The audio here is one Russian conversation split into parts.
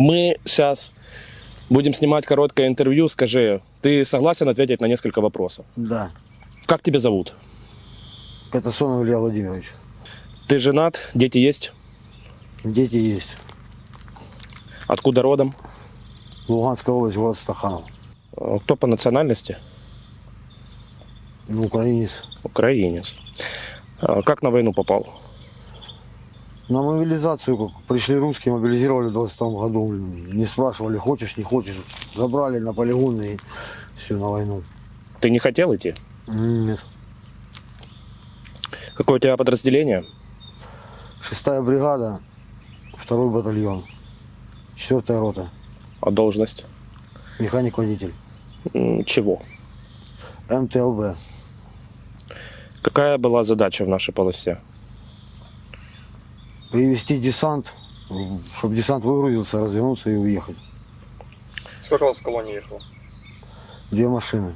Мы сейчас будем снимать короткое интервью. Скажи, ты согласен ответить на несколько вопросов? Да. Как тебя зовут? Катасонов Илья Владимирович. Ты женат? Дети есть? Дети есть. Откуда родом? Луганская область, город Стаханов. Э, Кто по национальности? Ну, украинец. Украинец. Э, Как на войну попал? На мобилизацию как пришли русские, мобилизировали в 22 году. блин. Не спрашивали, хочешь, не хочешь. Забрали на полигон и все, на войну. Ты не хотел идти? Нет. Какое у тебя подразделение? Шестая бригада, второй батальон, четвертая рота, А должность? механик-водитель, Чего? МТЛБ. Какая была задача в нашей полосе? Привести десант, чтобы десант выгрузился, развернуться и уехать. Сколько вас в колонии ехало? Две машины.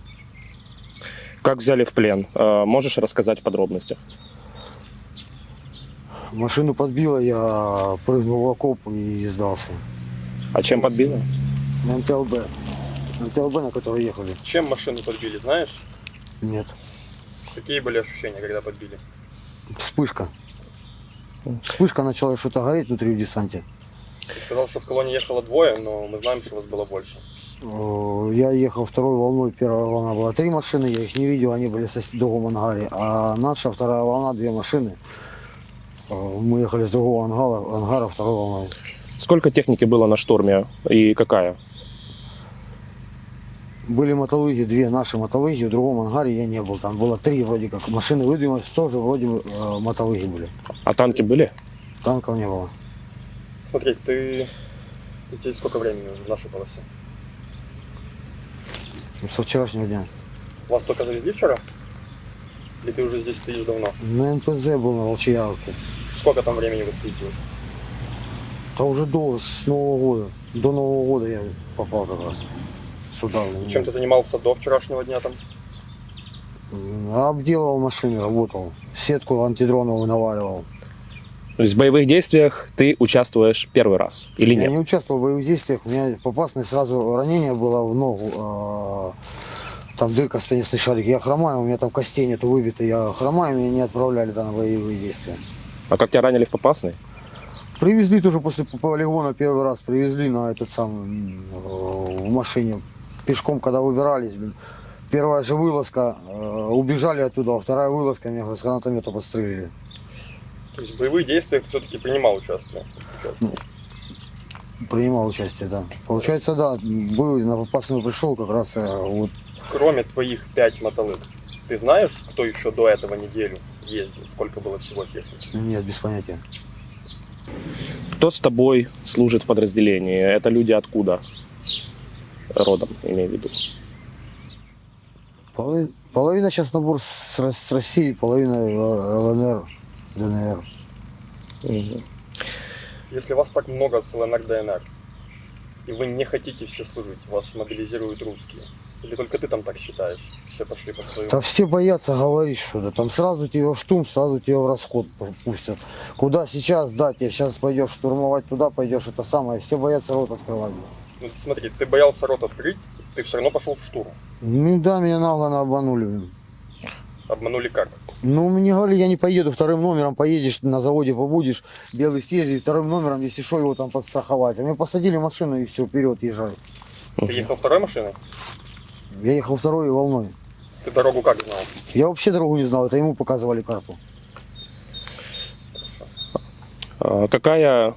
Как взяли в плен? Э, Можешь рассказать в подробностях? Машину подбило, я прыгнул в окоп и сдался. А чем подбило? На МТЛБ. МТЛБ, на который ехали? Чем машину подбили, знаешь? Нет. Какие были ощущения, когда подбили? Вспышка. Вспышка начала что-то гореть внутри в десанте. Ты сказал, что в колонии ехало двое, но мы знаем, что вас было больше. О, Я ехал второй волной, первая волна была три машины, я их не видел, они были в другом ангаре. А наша вторая волна, две машины. О, Мы ехали с другого ангара, ангара второй волной. Сколько техники было на штурме и какая? Были мотолыги, две наши мотолыги, в другом ангаре я не был. Там было три вроде как. Машины выдвинулись, тоже вроде бы э, мотолыги были. А танки были? Танков не было. Смотри, ты здесь сколько времени уже в нашей полосе? Со вчерашнего дня. Вас только завезли вчера? Или ты уже здесь стоишь давно? На НПЗ был на Волчьяровке. Сколько там времени вы стоите уже? Да уже до, с Нового года. До Нового года я попал как раз сюда. Чем ты занимался до вчерашнего дня там? Обделывал машины, работал. Сетку антидроновую наваривал. То есть в боевых действиях ты участвуешь первый раз или Я нет? не участвовал в боевых действиях. У меня попасное сразу ранение было в ногу. а, Там дырка в станичный шарик. Я хромаю, у меня там костей нету выбиты. Я хромаю, меня не отправляли да, на боевые действия. А как тебя ранили в Попасной? Привезли тоже после полигона первый раз. Привезли на этот самый м, э, в машине. Пешком, когда выбирались, блин. Первая же вылазка, э, убежали оттуда, а вторая вылазка, меня с гранатомета подстрелили. То есть в боевых действиях все-таки принимал участие? Участие. Принимал участие, да. Получается, да, был на попасную пришел как раз э, вот Кроме твоих пять мотолык, ты знаешь, кто еще до этого неделю ездил? Сколько было всего техники? нет, без понятия. Кто с тобой служит в подразделении? Это люди откуда? Родом, имею в виду. Половина, половина сейчас набор с, с России, половина ЛНР, ДНР. Мгм. Если вас так много с ЛНР, ДНР, и вы не хотите все служить, вас мобилизируют русские, или только ты там так считаешь? Все пошли по своему. Да все боятся говорить что-то. Там сразу тебя в штурм, сразу тебя в расход пустят. Куда сейчас дать? Я сейчас пойдешь штурмовать туда, пойдешь это самое. Все боятся рот открывать. Ну, смотри, ты боялся рот открыть, ты все равно пошел в штурм. Ну да, меня нагло обманули. Обманули как? Ну, мне говорили, я не поеду вторым номером, поедешь на заводе побудешь, белый съездить, вторым номером, если что, его там подстраховать. А меня посадили в машину и все, вперед езжай. Ты ехал второй машиной? Я ехал второй волной. Ты дорогу как знал? Я вообще дорогу не знал, это ему показывали карту. Хорошо. А Какая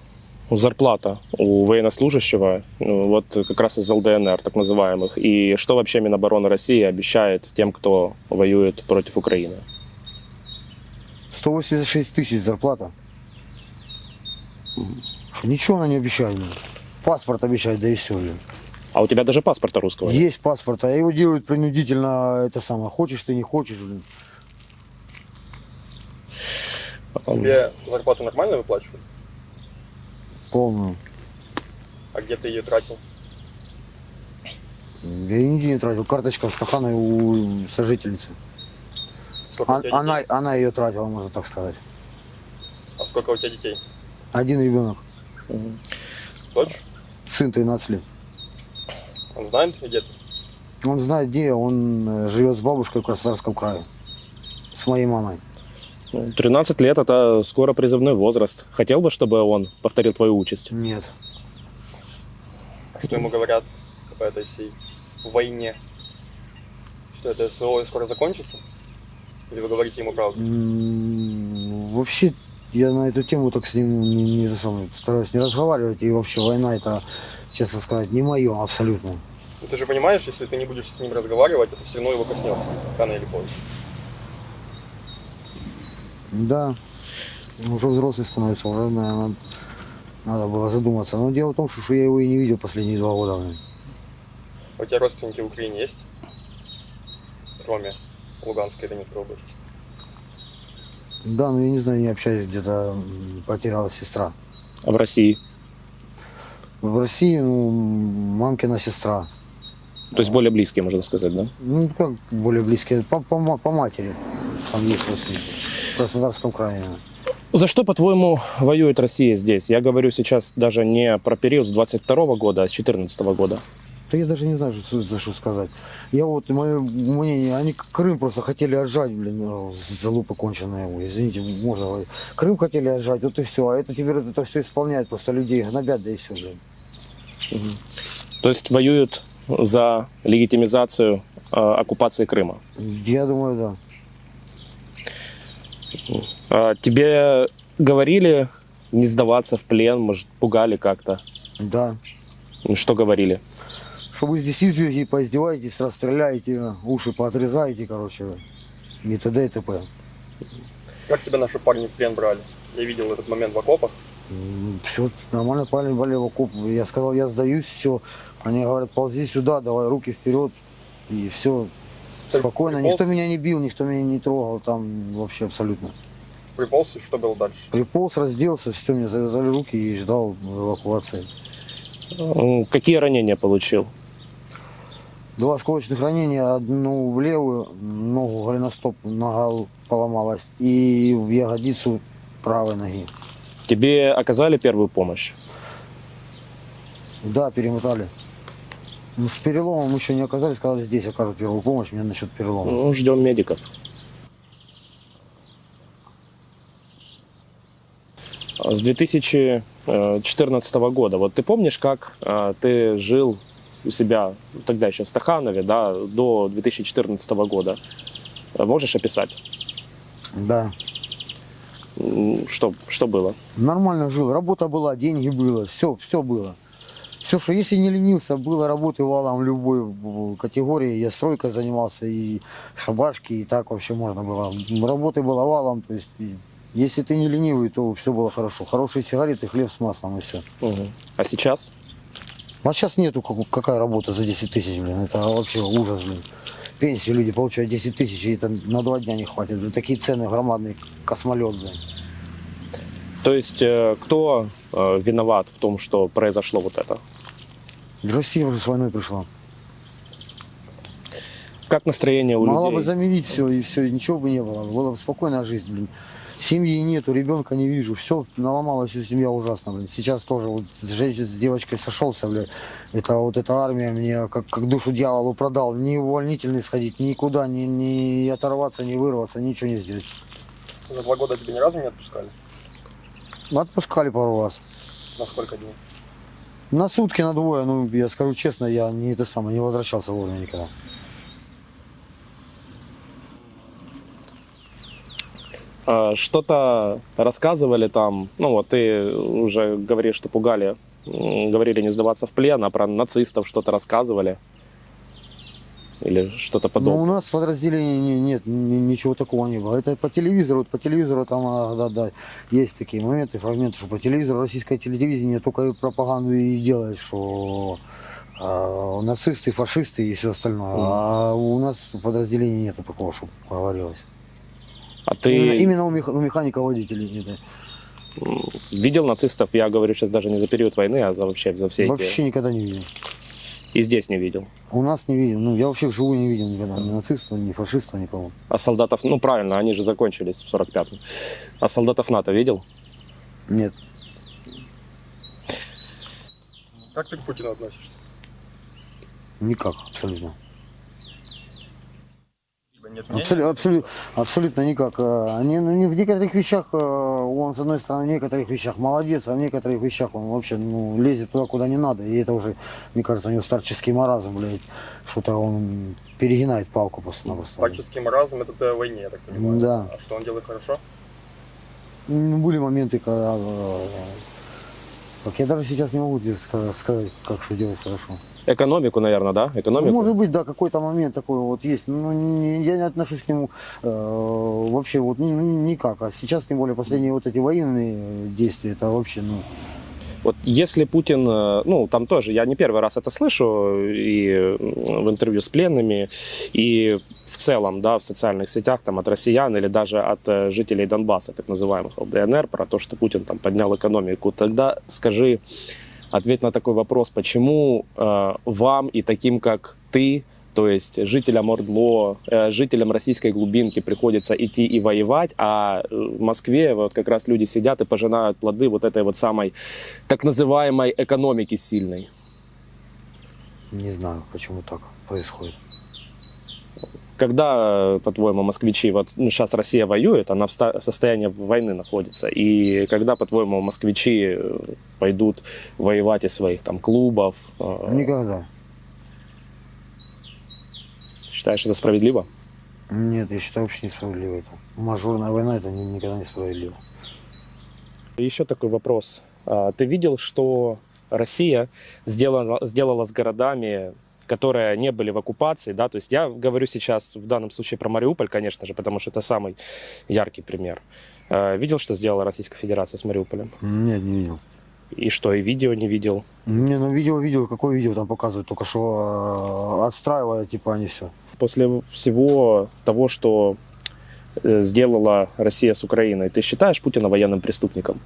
зарплата у военнослужащего, ну, вот как раз из ЛДНР, так называемых, и что вообще Минобороны России обещает тем, кто воюет против Украины? 186 тысяч зарплата. Ничего она не обещает. Паспорт обещает, да и все. блин. А у тебя даже паспорта русского нет? Есть паспорт, а его делают принудительно, это самое, хочешь ты, не хочешь. блин. Тебе зарплату нормально выплачивают? Полную. А где ты ее тратил? Я нигде не тратил. Карточка в Стахановой у сожительницы. Сколько А- у тебя она, детей? она ее тратила, можно так сказать. А сколько у тебя детей? Один ребенок. Дочь? Сын 13 лет. Он знает, где ты? Он знает, где он э, живет с бабушкой в Краснодарском крае. С моей мамой. Ну, 13 лет – это скоро призывной возраст. Хотел бы, чтобы он повторил твою участь? Нет. А что ему говорят по этой всей войне? Что это СВО скоро закончится? Или вы говорите ему правду? Вообще, я на эту тему так с ним не, не самое, стараюсь не разговаривать. И вообще война это, честно сказать, не мое абсолютно. Ну, ты же понимаешь, если ты не будешь с ним разговаривать, это все равно его коснется, рано или поздно. Да, уже взрослый становится, уже, наверное, надо было задуматься. Но дело в том, что, я его и не видел последние два года. А У тебя родственники в Украине есть? Кроме Луганской и Донецкой области. Да, но я не знаю, не общаюсь, где-то потерялась сестра. А в России? В России, ну, мамкина сестра. То есть более близкие, можно сказать, да? Ну, как более близкие, по, по, по матери. Там есть родственники. В Краснодарском крае. За что, по-твоему, воюет Россия здесь? Я говорю сейчас даже не про период с 22 года, а с 14 года. Да я даже не знаю, что, за что сказать. Я вот, мое мнение, они Крым просто хотели отжать, блин, э, залупа конченая. Ой, Извините, можно говорить. Крым хотели отжать, вот и все. А это теперь это все исполняет, просто людей гнобят, да и все же. То есть воюют за легитимизацию э, оккупации Крыма. Я думаю, да. А тебе говорили не сдаваться в плен, может, пугали как-то? Да. Что говорили? Что вы здесь изверги, поиздеваетесь, расстреляете, уши поотрезаете, короче, и т.д. и т.п. Как тебя наши парни в плен брали? Я видел этот момент в окопах. Все нормально, парни были в окоп. Я сказал, я сдаюсь, все. Они говорят, ползи сюда, давай руки вперед. И все спокойно. приполз? Никто меня не бил, никто меня не трогал там вообще абсолютно. Приполз, и что было дальше? Приполз, разделся, все, мне завязали руки и ждал эвакуации. М, Какие ранения получил? Два осколочных ранения, одну в левую ногу, голеностоп, нога поломалась, и в ягодицу правой ноги. Тебе оказали первую помощь? Да, перемотали. Ну, с переломом еще не оказались, сказали, здесь окажут первую помощь, мне насчет перелома. Ну, ждем медиков. А С 2014 года, вот ты помнишь, как э, ты жил у себя тогда еще в Стаханове, да, до 2014 года? Э, Можешь описать, Да. Что, что было? Нормально жил, работа была, деньги было, все, все было. Все, что если не ленился, было работы валом любой категории. Я стройкой занимался и шабашки, и так вообще можно было. Работы было валом, то есть если ты не ленивый, то все было хорошо. Хорошие сигареты, хлеб с маслом и все. Мгм. А сейчас? А сейчас нету как- какая работа за 10 тысяч, блин. Это вообще ужас, блин. Пенсии люди получают 10 тысяч, и это на два дня не хватит. Блин. Такие цены громадные, космолет, блин. То есть э, кто э, виноват в том, что произошло вот это? Россия уже с войной пришла. Как настроение у Могла бы людей? заменить все, и все, и ничего бы не было. Была бы спокойная жизнь, блин. Семьи нету, ребенка не вижу. Все, наломала всю семья ужасно, блин. Сейчас тоже вот с, женщиной, с девочкой сошелся, блядь. Это вот эта армия мне как, как душу дьяволу продал. Ни увольнительный сходить, никуда, ни, ни оторваться, ни вырваться, ничего не сделать. За два года тебя ни разу не отпускали? Отпускали пару раз. На сколько дней? На сутки, на двое, ну, я скажу честно, я не это самое, не возвращался вовремя никогда. А, Что-то рассказывали там, ну вот ты уже говоришь, что пугали, говорили не сдаваться в плен, а про нацистов что-то рассказывали. Или что-то Но у подобное. нас в подразделении не- нет, ни- ничего такого не было. Это по телевизору, по телевизору там, а, да, да, есть такие моменты, фрагменты, что по телевизору российское телевидение только и пропаганду и делает, что а, нацисты, фашисты и все остальное. Мгм. А у нас в подразделении нету такого, чтобы говорилось. А ты Именно, именно у, мех- у механика водителей м, видел нацистов? Я говорю сейчас даже не за период войны, а за вообще за все эти. Вообще никогда не видел. И здесь не видел. У нас не видел. Ну, я вообще вживую не видел никогда. Ни нацистов, ни фашистов, никого. А солдатов, ну правильно, они же закончились в 45-м. А солдатов НАТО видел? Нет. Как ты к Путину относишься? Никак, абсолютно. Либо нет мнения? Абсолютно, абсолютно, абсолютно никак. Э, Они, ну, не- в некоторых вещах, э, он, с одной стороны, в некоторых вещах молодец, а в некоторых вещах он вообще ну, лезет туда, куда не надо. И это уже, мне кажется, у него старческий маразм, блядь. Что-то он перегинает палку просто-напросто. Старческий маразм это ты о войне, я так понимаю. Да. А что он делает хорошо? Ну, были моменты, когда... э, Как я даже сейчас не могу тебе ска- сказать, как что делать хорошо. Экономику, наверное, да? Ну, Экономику? может быть, да, какой-то момент такой вот есть. Ну, не- я не отношусь к нему э, вообще вот ни- ни- никак. А сейчас, тем более, последние вот эти военные действия, это вообще, ну, Вот если Путин, э, ну там тоже, я не первый раз это слышу и в интервью с пленными, и в целом, да, в социальных сетях там от россиян или даже от э, жителей Донбасса, так называемых ЛДНР, про то, что Путин там поднял экономику. Тогда скажи, ответь на такой вопрос, почему э, вам и таким, как ты, то есть жителям Ордло, э, жителям российской глубинки приходится идти и воевать, а э, в Москве вот как раз люди сидят и пожинают плоды вот этой вот самой так называемой экономики сильной. не знаю, почему так происходит. Когда, по-твоему, москвичи, вот ну, сейчас Россия воюет, она в состоянии войны находится, и когда, по-твоему, москвичи э, пойдут воевать из своих там клубов, э, Никогда. считаешь это справедливо? Нет, я считаю вообще несправедливо это. Мажорная война это ни- никогда не справедливо. Еще такой вопрос. А, Ты видел, что Россия сделала, сделала с городами, которые не были в оккупации, да, то есть я говорю сейчас в данном случае про Мариуполь, конечно же, потому что это самый яркий пример. А, Видел, что сделала Российская Федерация с Мариуполем? Нет, не видел. И что, и видео не видел? Не, ну видео видел, какое видео там показывают, только что э, отстраивая, типа, они все. После всего того, что э, сделала Россия с Украиной, ты считаешь Путина военным преступником?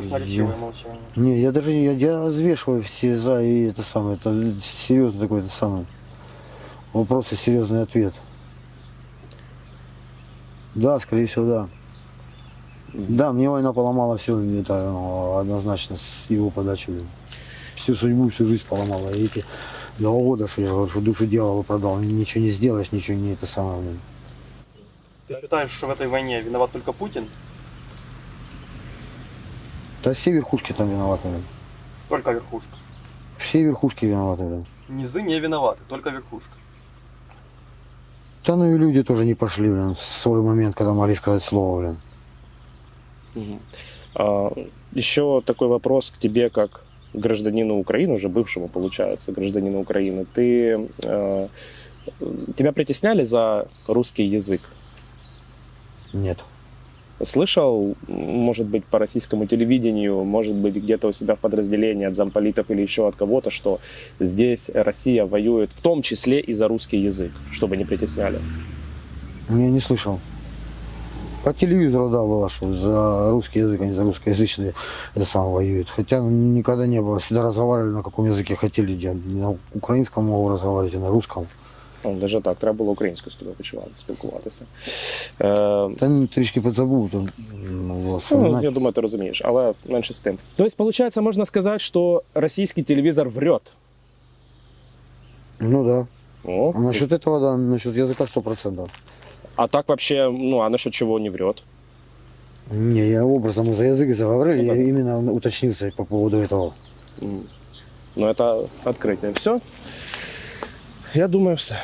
Красноречивое молчание. Не, я даже я, я взвешиваю все за и это самое, это серьезный такой это самый. Вопрос и серьезный ответ. Да, скорее всего, да. Да, мне война поломала все, это ну, однозначно с его подачи. Всю судьбу, всю жизнь поломала. И эти два года, что я что душу дьяволу продал, ничего не сделаешь, ничего не это самое. блин. Ты считаешь, что в этой войне виноват только Путин? Да все верхушки там виноваты, блин. Только верхушка. Все верхушки виноваты, блин. Низы не виноваты, только верхушка. Да ну и люди тоже не пошли, блин, в свой момент, когда могли сказать слово, блин. Мгм. А, Еще такой вопрос к тебе, как гражданину Украины, уже бывшему, получается, гражданину Украины. Ты, э, тебя притесняли за русский язык? Нет. Слышал, может быть, по российскому телевидению, может быть, где-то у себя в подразделении от замполитов или еще от кого-то, что здесь Россия воюет в том числе и за русский язык, чтобы не притесняли. Я не слышал. По телевизору, да, было, что за русский язык, они за русскоязычные это самое воюют. Хотя никогда не было. Всегда разговаривали на каком языке хотели. На українському можу разговаривать, и на русском. Ну, даже так, треба було українською з тобою почувати, спілкуватися. Е, Та ну, трішки підзабув, то ну, було Ну, вспоминати. я думаю, ты разумеешь, але меньше с тем. То есть, получается, можно сказать, что российский телевизор врет. Ну да. О, А насчет этого, да, насчет языка сто процентов. А так вообще, ну, а насчет чего не врет? Не, я образом мы за язык заговорили, Ну, да. я именно уточнился по поводу этого. М. Ну, это открытие. Все? Я думаю, все.